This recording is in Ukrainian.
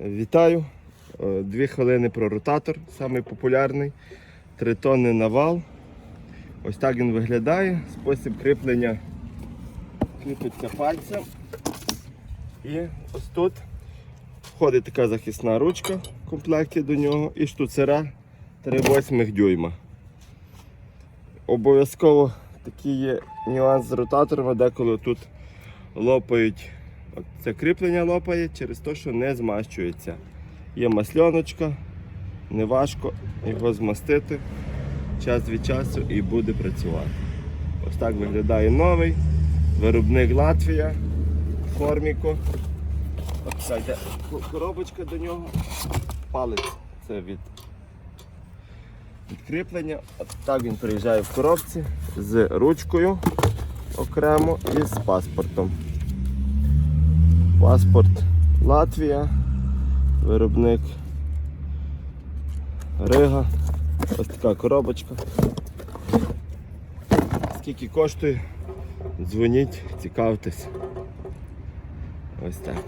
Вітаю. Е, Дві хвилини про ротатор, самий популярний. Три тонни навал. Ось так він виглядає. Спосіб кріплення кріпиться пальцем. І ось тут входить така захисна ручка в комплекті до нього і штуцера 3,8 дюйма. Обов'язково такий є нюанс з ротаторами, деколи тут лопають, от це кріплення лопає через те, що не змащується. Є масльоночка, неважко його змастити час від часу і буде працювати. Ось так виглядає новий виробник Латвія, форміко. Йде коробочка до нього, палець це від відкріплення. От так він приїжджає в коробці з ручкою окремо і з паспортом. Паспорт Латвія, виробник Рига. Ось така коробочка. Скільки коштує? Дзвоніть, цікавтесь. Ось так.